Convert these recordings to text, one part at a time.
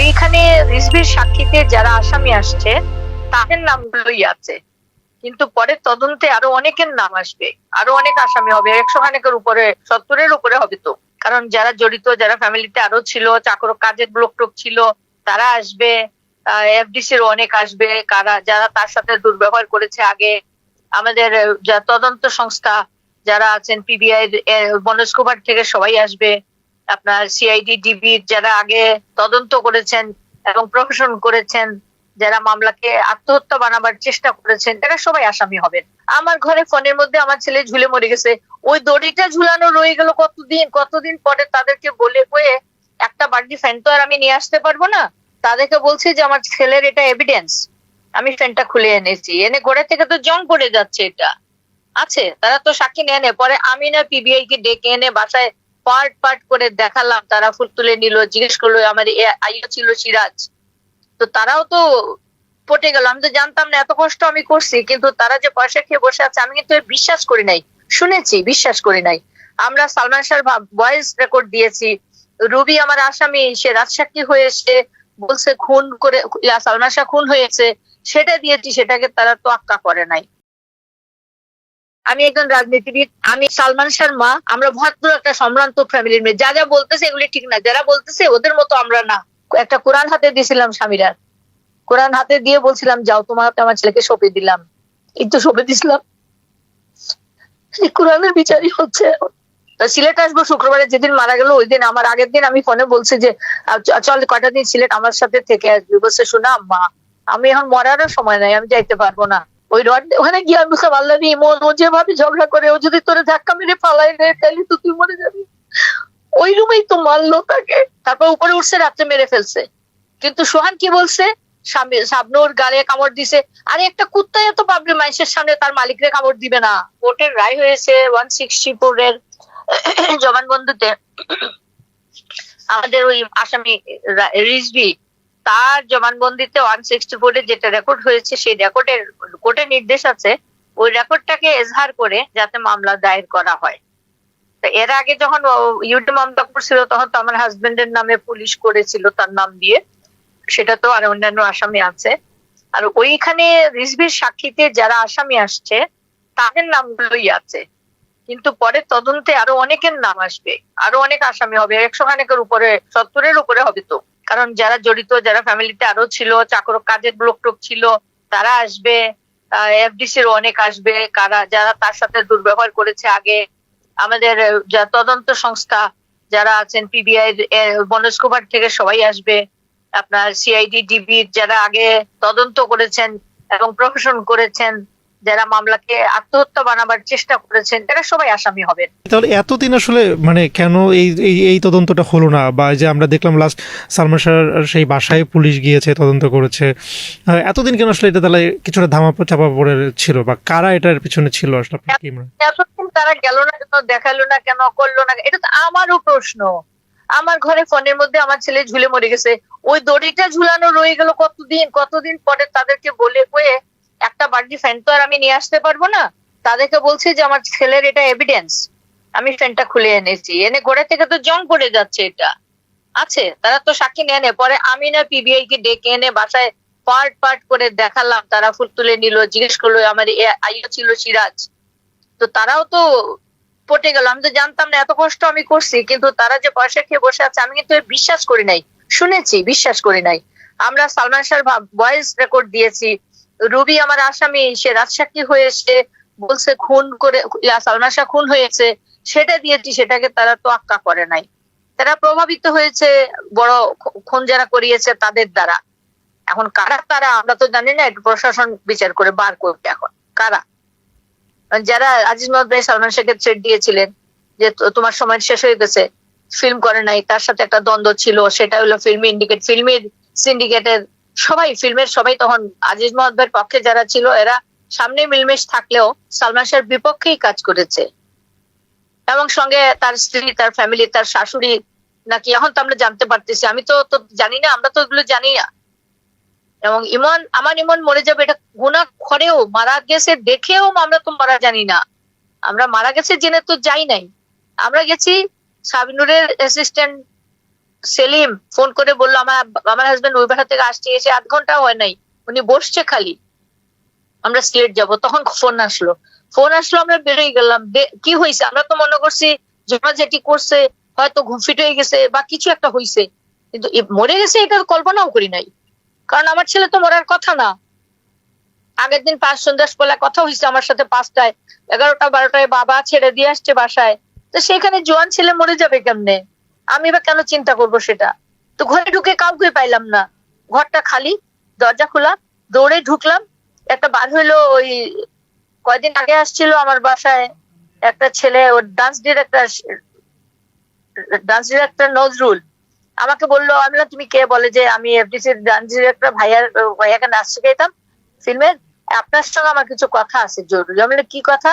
ওইখানে রিজভির সাক্ষীতে যারা আসামি আসছে, তাদের নামগুলোই আছে। কিন্তু পরে তদন্তে আরও অনেকের নাম আসবে। আরও অনেক আসামি হবে, একশো খানেকের উপরে, সত্তরের উপরে হবে তো। কারণ যারা জড়িত, যারা ফ্যামিলিতে আরও ছিল, চাকর কাজের ব্লক টোক ছিল, তারা আসবে। এফডিসির অনেক আসবে, কারা, যারা তার সাথে দুর্ব্যবহার করেছে আগে। আমাদের তদন্ত সংস্থা যারা আছেন পিবিআই মনোজ কুমার থেকে সবাই আসবে। আপনার সিআইডি ডিবি যারা আগে তদন্ত করেছেন এবং প্রশাসন করেছেন, যারা মামলাকে আত্মহত্যা বানাবার চেষ্টা করেছেন, তারা সবাই আসামি হবেন। আমার ঘরে ফোনের মধ্যে আমার ছেলে ঝুলে মরে গেছে। ওই দড়িটা ঝুলানো রয়ে গেল কতদিন কতদিন পরে তাদেরকে বলে কয়ে একটা বাড়তি ফ্যান তো আর আমি নিয়ে আসতে পারব না। তাদেরকে বলছি যে আমার ছেলের এটা এভিডেন্স আমি ফ্যানটা খুলে এনেছি। এনে ঘরে থেকে তো জং পড়ে যাচ্ছে এটা। আছে, তারা তো সাক্ষী নেয় পরে আমি না পিবিআই কে ডেকে এনে বাসায় পার্ট পার্ট করে দেখালাম, তারা ফুল তুলে নিল, জিজ্ঞেস করল, আমার আইও ছিল সিরাজ। তো তারাও তো পটে গেল। আমি তো জানতাম না, এত কষ্ট আমি করছি, কিন্তু তারা যে পয়সা খেয়ে বসে আছে, আমি কিন্তু বিশ্বাস করি নাই। শুনেছি, বিশ্বাস করি নাই। আমরা সালমান শাহর ভয়েস রেকর্ড দিয়েছি। রুবি আমার আসামি, সে রাজসাক্ষী হয়ে সে বলছে, খুন করে সালমান শাহ খুন হয়েছে। সেটা দিয়েছি, সেটাকে তারা তো আক্কা করে নাই। আমি একজন রাজনীতিবিদ, আমি সালমান শাহর মা আমরা ভদ্র একটা সম্ভ্রান্ত ফ্যামিলির মেয়ে। যা যা বলতেছে এগুলি ঠিক না। যারা বলতেছে ওদের মতো আমরা না। একটা কোরআন হাতে দিয়েছিলাম স্বামীরা। কোরআন হাতে দিয়ে বলছিলাম, যাও, তোমার আমার ছেলেকে সঁপে দিলাম। এই তো সঁপে দিছিলাম। কোরআনের বিচারই হচ্ছে। সিলেট আসব শুক্রবারে, যেদিন মারা গেল ওই দিন। আমার আগের দিন আমি ফোনে বলছি যে চল কটা দিন সিলেট আমার সাথে থেকে আসবি। বলছে, শোনা, মা, আমি এখন মরারও সময় নাই, আমি যাইতে পারব না। ওই রড ওখানে গিয়ে আমি বললাম আল্লাহ মন ও যেভাবে ঝগড়া করে, ও যদি তোরে ধাক্কা মেরে ফালাই রে তাহলে তো তুই মরে যাবি। ওই রুমেই তো মারলো তাকে। তারপর উপরে উঠছে, রাত্রে মেরে ফেলছে। কিন্তু সোহান কি বলছে? শাবনূর গালে কামড় দিছে। আরে একটা কুত্তা এত পাবলি মানুষের সামনে তার মালিকরে কামড় দিবে না। কোর্টের রায় হয়েছে ওয়ান সিক্সটি ফোর এর জবানবন্দিতে। আমাদের ওই আসামি রা- রিজভি তার জবানবন্দিতে ওয়ান সিক্সটি ফোরে যেটা রেকর্ড হয়েছে, সেই রেকর্ডের কোর্টের নির্দেশ আছে। ওই রেকর্ডটাকে এজহার করে যাতে মামলা দায়ের করা হয়। এর আগে যখন ইউটি মামলা করছিল, তখন তো আমার হাজবেন্ডের নামে পুলিশ করেছিল তার নাম দিয়ে। সেটা তো আর অন্যান্য আসামি আছে। আর ওইখানে রিজভির সাক্ষীতে যারা আসামি আসছে, তাদের নামগুলোই আছে। কিন্তু পরে তদন্তে আরও অনেকের নাম আসবে। আরও অনেক আসামি হবে। একশো খানেকের উপরে, সত্তরের উপরে হবে তো। কারণ যারা জড়িত, যারা ফ্যামিলিতে আরও ছিল, চাকর কাজের ব্লক টোক ছিল, তারা আসবে এফডিসির অনেক আসবে, কারা, যারা তার সাথে দুর্ব্যবহার করেছে আগে, আমাদের তদন্ত সংস্থা যারা আছেন পিবিআই মনোজ কুমার থেকে সবাই আসবে, আপনার সিআইডি ডিবি যারা আগে তদন্ত করেছেন এবং প্রশাসন করেছেন যারা মামলাকে আত্মহত্যা বানাবার চেষ্টা করেছেন তারা সবাই আসামি হবেন। তাহলে এতদিন আসলে মানে কেন এই এই তদন্তটা হলো না? বা যে আমরা দেখলাম লাস্ট সালমান শাহর সেই বাসায় পুলিশ গিয়েছে তদন্ত করেছে। এতদিন কেন আসলে এটা তাহলে কিছুটা ধামা চাপা পড়ে ছিল? বা কারা এটার পিছনে ছিল আসলে হয়? এতদিন তারা গেল না কেন দেখাল না কেন করল না এটা তো আমারও প্রশ্ন। আমার ঘরে ফোনের মধ্যে আমার ছেলে ঝুলে মরে গেছে। ওই দড়িটা ঝুলানো রয়ে গেল কতদিন? কতদিন পরে তাদেরকে বলে কয়ে একটা বাড়তি ফ্যান তো আর আমি নিয়ে আসতে পারব না। তাদেরকে বলছি যে আমার ছেলের এটা এভিডেন্স আমি ফ্যানটা খুলে এনেছি। এনে ঘরে থেকে তো জং পড়ে যাচ্ছে এটা। আছে, তারা তো সাক্ষী নিয়ে নেয়। পরে আমি না পিবিআই কে ডেকে এনে বাসায় পার্ট পার্ট করে দেখালাম। তারা ফুল তুলে নিল, জিজ্ঞেস করল, আমার আইও ছিল সিরাজ। তো তারাও তো পটে গেল। আমি তো জানতাম না, এত কষ্ট আমি করছি। কিন্তু তারা যে পয়সা খেয়ে বসে আছে, আমি কিন্তু বিশ্বাস করি নাই। শুনেছি, বিশ্বাস করি নাই। আমরা সালমান শাহর ভয়েস রেকর্ড দিয়েছি। রুবি আমার আসামি, সে রাজসাক্ষী হয়ে সে বলছে, খুন করে সালমান শাহ খুন হয়েছে, সেটা দিয়েছি, সেটাকে তারা তো আক্কা করে নাই। তারা প্রভাবিত হয়েছে, বড় খুন যারা করিয়েছে তাদের দ্বারা। এখন কারা তারা আমরা তো জানি না, একটু প্রশাসন বিচার করে বার করবে এখন। কারা? যারা আজিজ মোহাম্মদ ভাই সালমান শেখের থ্রেড দিয়েছিলেন, যে তোমার সময় শেষ হয়ে গেছে ফিল্ম করে নাই, তার সাথে একটা দ্বন্দ্ব ছিল, সেটা হলো ফিল্ম ইন্ডিকেট ফিল্মের সিন্ডিকেটের সবাই, ফিল্মের সবাই তখন আজিজ মোহাম্মদ পক্ষে যারা ছিল, এরা সামনে মিলমেশ থাকলেও সালমান শাহর বিপক্ষেই কাজ করেছে। এবং সঙ্গে তার স্ত্রী, তার ফ্যামিলি তার শাশুড়ি নাকি, এখন তো আমরা জানতে পারতেছি। আমি তো তো জানি না, আমরা তো এগুলো জানি না। এবং ইমন, আমার ইমন মরে যাবে, এটা গুণা করেও, মারা গেছে দেখেও আমরা তো মারা জানি না। আমরা মারা গেছে জেনে তো যাই নাই। আমরা গেছি সাবিনুরের অ্যাসিস্ট্যান্ট সেলিম ফোন করে বলল, আমার আমার হাজবেন্ড ওই বাসা থেকে আসছে এসে আধ ঘণ্টা হয় নাই। উনি বসছে খালি। আমরা সিলেট যাব। তখন ফোন আসলো। ফোন আসলো, আমরা বেরোই গেলাম। কি হয়েছে? আমরা তো মনে করছি যেটি করছে, হয়তো ঘুম ফিট হয়ে গেছে বা কিছু একটা হয়েছে। কিন্তু মরে গেছে এটা কল্পনাও করি নাই। কারণ আমার ছেলে তো মরার কথা না। আগের দিন পাঁচ সন্ধ্যাস বেলা কথা হয়েছে আমার সাথে পাঁচটায়। এগারোটা, বারোটায় বাবা ছেড়ে দিয়ে আসছে বাসায়। তো সেখানে জোয়ান ছেলে মরে যাবে কেমনে? আমি বা কেন চিন্তা করব সেটা? তো ঘরে ঢুকে কাউকে পাইলাম না। ঘরটা খালি দরজা খোলা দৌড়ে ঢুকলাম। একটা বার হইল ওই কয়দিন আগে আসছিল আমার বাসায় একটা ছেলে ওর dance director dance director Nazrul. আমাকে বলল আমি বললাম, তুমি কে? বলে যে আমি এফডিসির ডান্স ডিরেক্টর ভাইয়ার ভাইয়াকে নাচ শিখাইতাম ফিল্মের আপনার সঙ্গে আমার কিছু কথা আছে জরুরি। আমি কি কথা?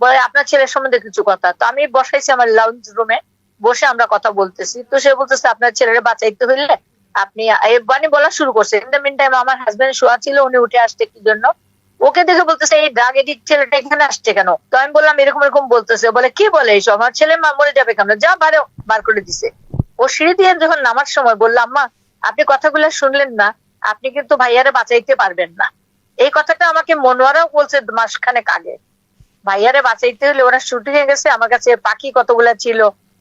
বলে আপনার ছেলের সম্বন্ধে কিছু কথা। তো আমি বসাইছি আমার লাউঞ্জ রুমে বসে আমরা কথা বলতেছি। তো সে বলতেছে, আপনার ছেলের বাঁচাইতে হইলে আপনি বাণী বলা শুরু করছে। ইন দ্য মিন টাইম আমার হাজবেন্ড শোয়া ছিল, উনি উঠে আসছে কি জন্য? ওকে দেখে বলতেছে, এই ড্রাগ এডিক ছেলেটা এখানে আসছে কেন? তো আমি বললাম, এরকম এরকম বলতেছে। বলে, কি বলে এইসব? আমার ছেলে মা মরে যাবে কেন? যা বারে বার করে দিছে। ও সিঁড়ি দিয়ে যখন নামার সময় বললাম মা আপনি কথাগুলো শুনলেন না। আপনি কিন্তু ভাইয়ারে বাঁচাইতে পারবেন না। এই কথাটা আমাকে মনোয়ারাও বলছে মাসখানেক আগে। ভাইয়ারে বাঁচাইতে হলে ওরা শুটিং এ গেছে, আমার কাছে পাখি কতগুলা ছিল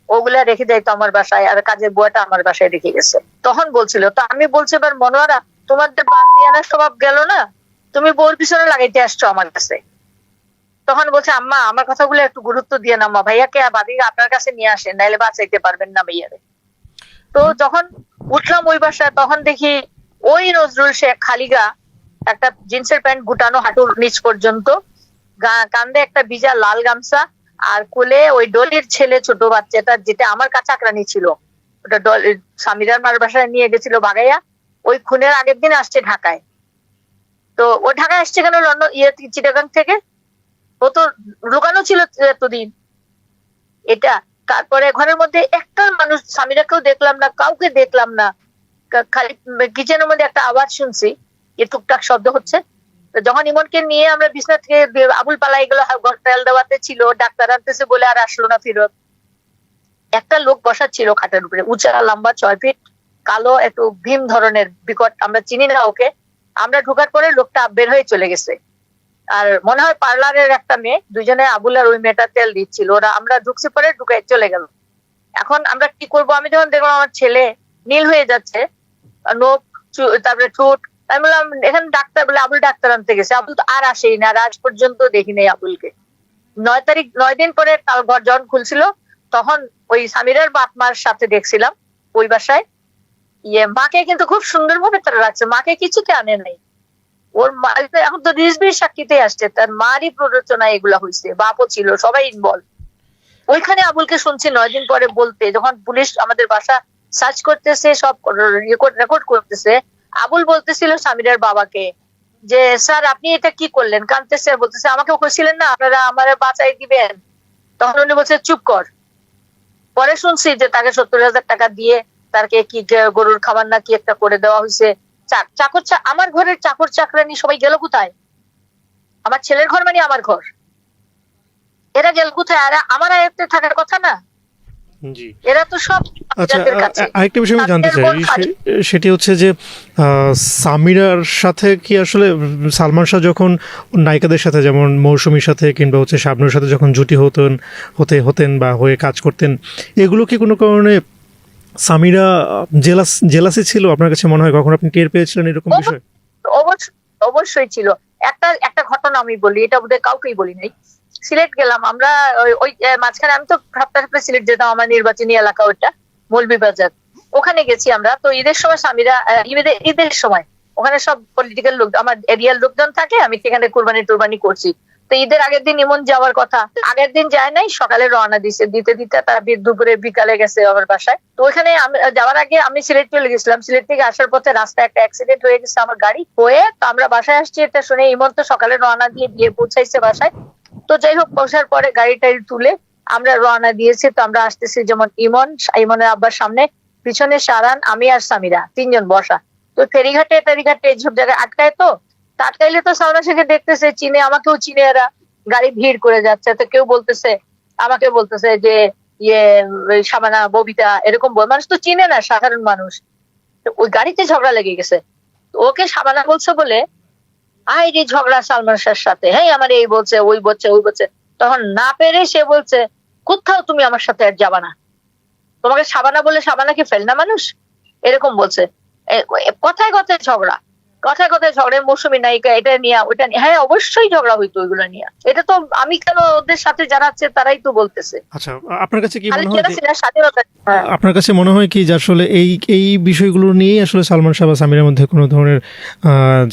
ওগুলা রেখে দেয় তো আমার বাসায়, আর কাজের বুয়াটা আমার বাসায় রেখে গেছে। তখন বলছিল, তো আমি বলছি, এবার মনোয়ারা তোমাদের বান্দিয়ানার স্বভাব গেল না, তুমি বউর পিছনে লাগাইতে আসছো আমার কাছে। তখন বলছে, আম্মা, আমার কথাগুলো একটু গুরুত্ব দিয়ে না আম্মা ভাইয়াকে বাদিকে আপনার কাছে নিয়ে আসেন, নাইলে বাঁচাইতে পারবেন না ভাইয়ারে। তো যখন উঠলাম ওই বাসায়, তখন দেখি ওই নজরুল শেখ খালিগা একটা জিন্সের প্যান্ট গুটানো হাঁটুর নিচ পর্যন্ত কান্দে একটা ভিজা লাল গামছা আর কোলে ওই ডলির ছেলে ছোট বাচ্চাটা, যেটা আমার কাছে আকরানি ছিল। ওটা স্বামীরার মার বাসায় নিয়ে গেছিল বাগাইয়া। ওই খুনের আগের দিন আসছে ঢাকায়। তো ও ঢাকায় আসছে কেন? লন্ডন ইয়ে চিটাগাং থেকে। ও তো লুকানো ছিল এতদিন। এটা, তারপরে ঘরের মধ্যে একটা মানুষ, স্বামীরাকেও দেখলাম না, কাউকে দেখলাম না। খালি কিচেনের মধ্যে একটা আওয়াজ শুনছি। যে টুকটাক শব্দ হচ্ছে। যখন ইমনকে নিয়ে আমরা বিছনা থেকে আবুল পালাই গেলো তেল দেওয়াতে ছিল, ডাক্তার আনতেছে বলে আর আসলো না ফিরত। একটা লোক বসা ছিল খাটের উপরে, উঁচা, লম্বা, ছয় ফিট, কালো, একটু ভীম ধরনের, বিকট, আমরা চিনি না ওকে। আমরা ঢোকার পরে লোকটা বের হয়ে চলে গেছে। আর মনে হয় পার্লারের একটা মেয়ে, দুজনে আবুল আর ওই মেয়েটা তেল দিচ্ছিল। ওরা আমরা ঢুকছি পরে ঢুকে চলে গেল। এখন আমরা কি করব? আমি যখন দেখলাম আমার ছেলে নীল হয়ে যাচ্ছে, নখ তারপরে ঠোঁট আমি বললাম, এখানে ডাক্তার বলে আবুল ডাক্তার আনতে গেছে। আবুল তো আর আসেই না আজ পর্যন্ত দেখি নাই আবুলকে। নয় তারিখ, নয় দিন পরে তার ঘর যখন খুলছিল, তখন ওই সামিরের বাপ মার সাথে দেখছিলাম, ওই বাসায়। ইয়ে মাকে কিন্তু খুব সুন্দর ভাবে তারা রাখছে। মাকে কিছুতে আনে নাই। ওর মা, এখন তো রিজবির সাক্ষীতে আসছে। তার মারই প্ররোচনা এগুলা হয়েছে বাপও ছিল, সবাই ইনভলভ ওইখানে আবুলকে শুনছি নয় দিন পরে বলতে, যখন পুলিশ আমাদের বাসা সার্চ করতেছে, সব রেকর্ড রেকর্ড করতেছে আবুল বলতেছিল সামিরের বাবাকে যে, স্যার, আপনি এটা কি করলেন? কানতেছে বলতেছে, আমাকে কইছিলেন না, আপনারা আমার বাঁচাই দিবেন। তখন উনি বলছে, চুপ কর। পরে শুনছি যে তাকে সত্তর হাজার টাকা দিয়ে তাকে কি গরুর খাবার না কি একটা করে দেওয়া হয়েছে। চাকর আমার ঘরের চাকর চাকরানি সবাই গেল কোথায়? আমার ছেলের ঘর মানে আমার ঘর। এরা গেল কোথায়? আর, আমার আয়ত্তে থাকার কথা না। এরা তো সব আচ্ছা আরেকটা বিষয় আমি জানতে চাই সে- সেটি হচ্ছে যে আহ, সামিরার সাথে কি আসলে সালমান শাহ যখন নায়িকাদের সাথে যেমন মৌসুমীর সাথে কিংবা হচ্ছে শাবনুর সাথে যখন জুটি হতেন হতে হতেন বা হয়ে কাজ করতেন এগুলো কি কোনো কারণে সামিরা জেলাস জেলাসি ছিল? আপনার কাছে মনে হয় কখন আপনি টের পেয়েছিলেন এরকম। বিষয়? অবশ্য- অবশ্যই ছিল। একটা একটা ঘটনা আমি বলি এটা বোধহয় কাউকেই বলি নাই। সিলেট গেলাম, আমরা ওই- মাঝখানে আমি তো সপ্তাহে সপ্তাহে সিলেট যেতাম, আমার নির্বাচনী এলাকা ওইটা মৌলভীবাজার ওখানে গেছি আমরা, তো ঈদের সময় স্বামীরা ঈদের ঈদের সময়, ওখানে সব পলিটিক্যাল লোক, আমার এরিয়ার লোকজন থাকে, আমি সেখানে কোরবানি টোরবানি করছি। তো ঈদের আগের দিন ইমন যাওয়ার কথা, আগের দিন যায় নাই, সকালে রওনা দিছে, দিতে দিতে তারা দুপুরে বিকালে গেছে আমার বাসায়। তো ওখানে যাওয়ার আগে আমি সিলেট চলে গেছিলাম, সিলেট থেকে আসার পথে রাস্তায় একটা অ্যাক্সিডেন্ট হয়ে গেছে আমার গাড়ি, হয়ে তো আমরা বাসায় আসছি, এটা শুনে ইমন তো সকালে রওনা দিয়ে দিয়ে পৌঁছাইছে বাসায়। তো যাই হোক, বসার পরে গাড়ি টাড়ি তুলে আমরা রওনা দিয়েছি। তো আমরা আসতেছি যেমন ইমন, ইমনের আব্বার সামনে। পিছনে সারান, আমি আর সামিরা, তিনজন বসা। তো ফেরিঘাটে ফেরিঘাটে এইসব জায়গায় আটকায় তো? আটকাইলে তো সামনা শেখে দেখতেছে, চিনে, আমাকেও চিনে এরা। গাড়ি ভিড় করে যাচ্ছে। তো কেউ বলতেছে আমাকে বলতেছে যে ইয়ে সাবানা ববিতা, এরকম মানুষ তো চিনে না, সাধারণ মানুষ। ওই গাড়িতে ঝগড়া লেগে গেছে। ওকে সামানা বলছে বলে আই রে ঝগড়া সালমান শাহের সাথে। হ্যাঁ আমার এই বলছে, ওই বলছে ওই বলছে। তখন না পেরে সে বলছে, কোথাও তুমি আমার সাথে আর যাবা না। তোমাকে সাবানা বলে সাবানা কি ফেলনা মানুষ? এরকম বলছে। কথায় কথায় ঝগড়া। কথায় কথায় ঝগড়ার মৌসুমী নায়িকা এটা নিয়ে ওটা নিয়ে। হ্যাঁ অবশ্যই ঝগড়া হইতো ওইগুলো নিয়ে। এটা তো আমি কেন ওদের সাথে যারা আছে তারাই তো বলতেছে। আচ্ছা আপনার কাছে কি মনে হয় হ্যাঁ। আপনার কাছে মনে হয় কি যে আসলে এই এই বিষয়গুলো নিয়েই আসলে সালমান শাহ বা সামিরের মধ্যে কোনো ধরনের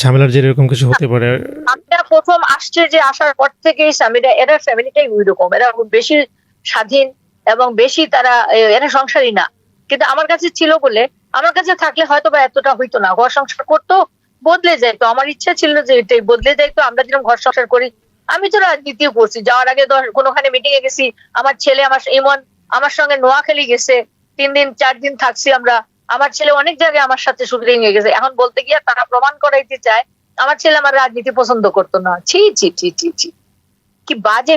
ঝামেলার যে এরকম কিছু হতে পারে? সামিরা প্রথম আসছে যে আসার পর থেকেই সামিরা এরা ফ্যামিলিটাই ওই রকম এরা বেশি স্বাধীন এবং বেশি তারা এরা সংসারী না। কিন্তু আমার কাছে ছিল বলে আমার কাছে থাকলে হয়তো বা এতটা হইতো না। ঘর সংসার করতো বদলে যাইতো আমার ইচ্ছা ছিল যে এটাই বদলে যাইতো আমরা যেরকম ঘর সংসার করি, আমি তো রাজনীতিও করছি, যাওয়ার আগে কোনোখানে মিটিং এ গেছি, আমার ছেলে, আমার ইমন, আমার সঙ্গে নোয়াখালী গেছে, তিন দিন, চার দিন থাকছি আমরা, আমার ছেলে অনেক জায়গায় আমার সাথে শুটিং এ গেছে, এখন বলতে গিয়ে তারা প্রমাণ করাইতে চায়, আমার ছেলে আমার রাজনীতি পছন্দ করতো না, ছি ছি ছি ছি ছি, কি বাজে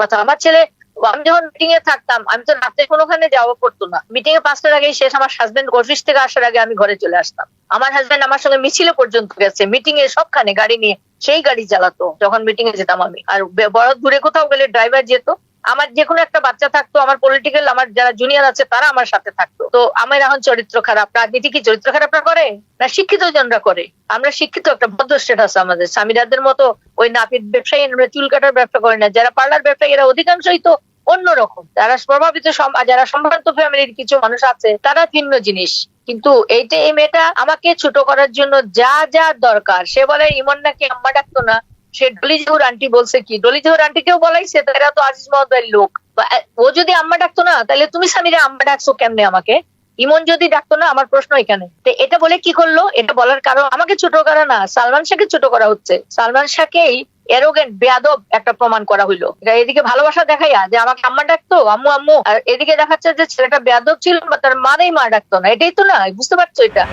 কথা, আমার ছেলে আমি যখন মিটিং এ থাকতাম, আমি তো রাতে কোনোখানে যাওয়া পড়তো না। মিটিং এ পাঁচটার আগেই শেষ। আমার হাজবেন্ড অফিস থেকে আসার আগে আমি ঘরে চলে আসতাম। আমার হাজবেন্ড আমার সঙ্গে মিছিলে পর্যন্ত গেছে। মিটিং এ সবখানে গাড়ি নিয়ে সেই গাড়ি চালাতো, যখন মিটিং এ যেতাম আমি। আর বে- বড় দূরে কোথাও গেলে ড্রাইভার যেত আমার যে কোনো একটা বাচ্চা থাকতো, আমার পলিটিক্যাল আমার যারা জুনিয়র আছে তারা আমার সাথে থাকতো। তো আমার এখন চরিত্র খারাপ, রাজনীতি কি চরিত্র খারাপরা করে? না শিক্ষিত জনরা করে? আমরা শিক্ষিত একটা ভদ্র স্টেটাস আমাদের। স্বামীরাদের মতো ওই নাপিত ব্যবসায়ী আমরা চুল কাটার ব্যবসা করে না। যারা পার্লার ব্যবসায়ী এরা অধিকাংশই তো অন্যরকম। যারা প্রভাবিত যারা সম্ভ্রান্ত ফ্যামিলির কিছু মানুষ আছে, তারা ভিন্ন জিনিস। কিন্তু এইটা, এই মেয়েটা আমাকে ছোট করার জন্য যা যা দরকার, সে বলে, ইমন নাকি আম্মা ডাকতো না? সে ডলি জহুর আন্টি বলছে কি? ডলি জহুর আন্টিকেও বলাইছে তো এরা তো আজিজ মহোদয়ের লোক। ও যদি আম্মা ডাকতো না, তাহলে তুমি স্বামীরা আম্মা ডাকছো কেমনে আমাকে? ইমন যদি ডাকতো না, আমার প্রশ্ন এখানে। তো এটা বলে কি করল? এটা বলার কারণ আমাকে ছোট করা না, সালমান শাহকে ছোট করা হচ্ছে। সালমান শাহকেই এরোগেন্ট বেয়াদব একটা প্রমাণ করা হইল। এদিকে ভালোবাসা দেখাইয়া যে আমাকে আম্মা ডাকতো, আম্মু আম্মু। আর এদিকে দেখাচ্ছে যে ছেলেটা বেয়াদব ছিল তার মানেই মা ডাকতো না। এটাই তো না, বুঝতে পারছ এটা?